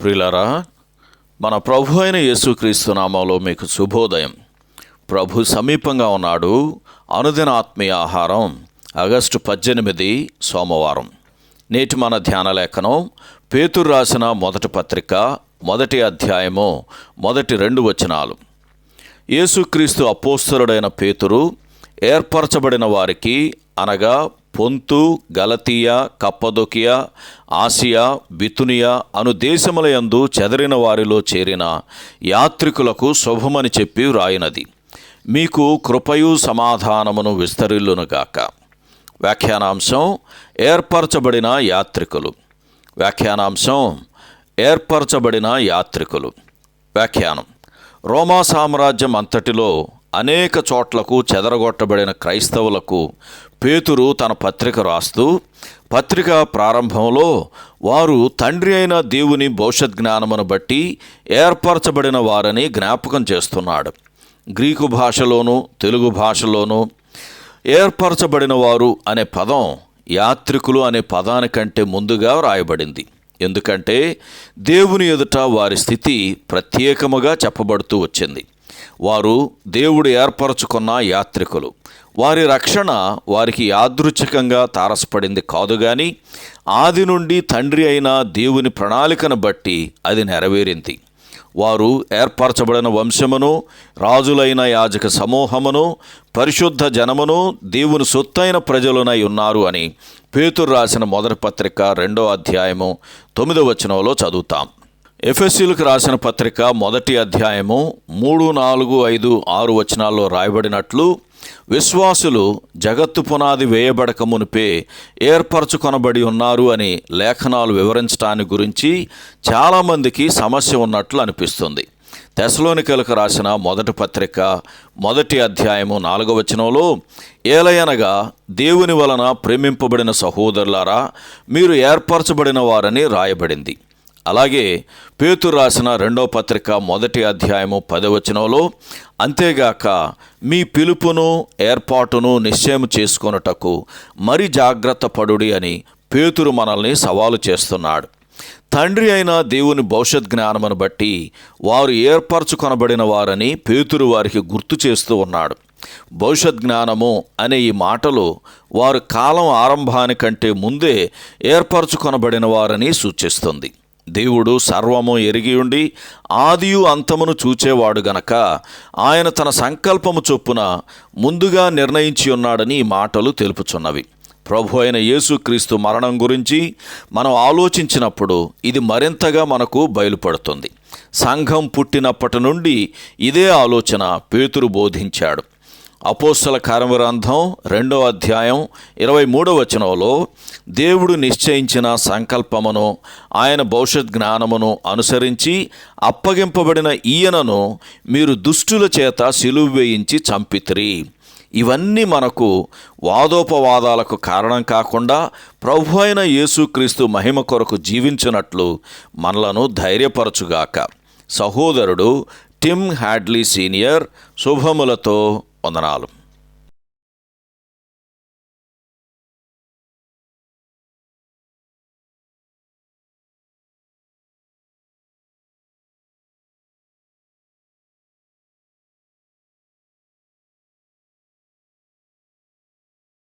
ప్రియులరా మన ప్రభు అయిన యేసుక్రీస్తు నామంలో మీకు శుభోదయం. ప్రభు సమీపంగా ఉన్నాడు. అనుదిన ఆత్మీయ ఆహారం ఆగస్టు పద్దెనిమిది సోమవారం. నేటి మన ధ్యాన లేఖనం పేతురు రాసిన మొదటి పత్రిక మొదటి అధ్యాయము మొదటి రెండు వచనాలు. యేసుక్రీస్తు అపోస్తరుడైన పేతురు ఏర్పరచబడిన వారికి అనగా పొంతు గలతీయ కప్పదొకియా ఆసియా బితునియా అను దేశములయందు చెదరిన వారిలో చేరిన యాత్రికులకు శుభమని చెప్పి వ్రాయినది. మీకు కృపయు సమాధానమును విస్తరిల్లునుగాక వ్యాఖ్యానాంశం ఏర్పరచబడిన యాత్రికులు. వ్యాఖ్యానాంశం ఏర్పరచబడిన యాత్రికులు. వ్యాఖ్యానం రోమా సామ్రాజ్యం అంతటిలో అనేక చోట్లకు చెదరగొట్టబడిన క్రైస్తవులకు పేతురు తన పత్రిక రాస్తూ పత్రిక ప్రారంభంలో వారు తండ్రి అయిన దేవుని భవిష్యత్ జ్ఞానమును బట్టి ఏర్పరచబడిన వారని జ్ఞాపకం చేస్తున్నాడు. గ్రీకు భాషలోను తెలుగు భాషలోను ఏర్పరచబడిన వారు అనే పదం యాత్రికులు అనే పదానికంటే ముందుగా వ్రాయబడింది. ఎందుకంటే దేవుని ఎదుట వారి స్థితి ప్రత్యేకముగా చెప్పబడుతూ వచ్చింది. వారు దేవుడు ఏర్పరచుకున్న యాత్రికులు. వారి రక్షణ వారికి యాదృచ్ఛికంగా తారసపడింది కాదు గాని ఆది నుండి తండ్రి అయిన దేవుని ప్రణాళికను బట్టి అది నెరవేరింది. వారు ఏర్పరచబడిన వంశమును రాజులైన యాజక సమూహమును పరిశుద్ధ జనమును దేవుని సొత్తైన ప్రజలునై ఉన్నారు అని పేతురు రాసిన మొదటి పత్రిక రెండో అధ్యాయము తొమ్మిదో వచనంలో చదువుతాం. ఎఫ్ఎస్సీలకు రాసిన పత్రిక మొదటి అధ్యాయము మూడు నాలుగు ఐదు ఆరు వచనాల్లో రాయబడినట్లు విశ్వాసులు జగత్తు పునాది వేయబడక మునిపే ఏర్పరచుకొనబడి ఉన్నారు అని లేఖనాలు వివరించడాన్ని గురించి చాలామందికి సమస్య ఉన్నట్లు అనిపిస్తుంది. తెసలోనికలకు రాసిన మొదటి పత్రిక మొదటి అధ్యాయము నాలుగవ వచనంలో ఏలయనగా దేవుని వలన ప్రేమింపబడిన సహోదరులారా మీరు ఏర్పరచబడిన వారని రాయబడింది. అలాగే పేతు రాసిన రెండో పత్రిక మొదటి అధ్యాయము పదవచనంలో అంతేగాక మీ పిలుపును ఏర్పాటును నిశ్చయం చేసుకొనుటకు మరి జాగ్రత్త పడుడి అని పేతురు మనల్ని సవాలు చేస్తున్నాడు. తండ్రి అయిన దేవుని భవిష్యత్ జ్ఞానమును బట్టి వారు ఏర్పరచుకొనబడిన వారని పేతురు వారికి గుర్తు చేస్తూ ఉన్నాడు. భవిష్యత్ జ్ఞానము అనే ఈ మాటలు వారు కాలం ఆరంభానికంటే ముందే ఏర్పరచుకొనబడిన వారని సూచిస్తుంది. దేవుడు సర్వము ఎరిగి ఉండి ఆదియు అంతమును చూచేవాడు గనక ఆయన తన సంకల్పము చొప్పున ముందుగా నిర్ణయించి ఉన్నాడని ఈ మాటలు తెలుపుచున్నవి. ప్రభు అయిన యేసుక్రీస్తు మరణం గురించి మనం ఆలోచించినప్పుడు ఇది మరింతగా మనకు బయలుపడుతుంది. సంఘం పుట్టినప్పటి నుండి ఇదే ఆలోచన పేతురు బోధించాడు. అపోస్తల కార్యగ్రంథం రెండో అధ్యాయం ఇరవై మూడవ వచనంలో దేవుడు నిశ్చయించిన సంకల్పమును ఆయన భవిష్యత్ జ్ఞానమును అనుసరించి అప్పగింపబడిన ఈయనను మీరు దుష్టుల చేత సిలువ వేయించి చంపితిరి. ఇవన్నీ మనకు వాదోపవాదాలకు కారణం కాకుండా ప్రభు అయిన యేసుక్రీస్తు మహిమ కొరకు జీవించినట్లు మనలను ధైర్యపరచుగాక. సహోదరుడు Tim Hadley senior శుభములతో onları aldım.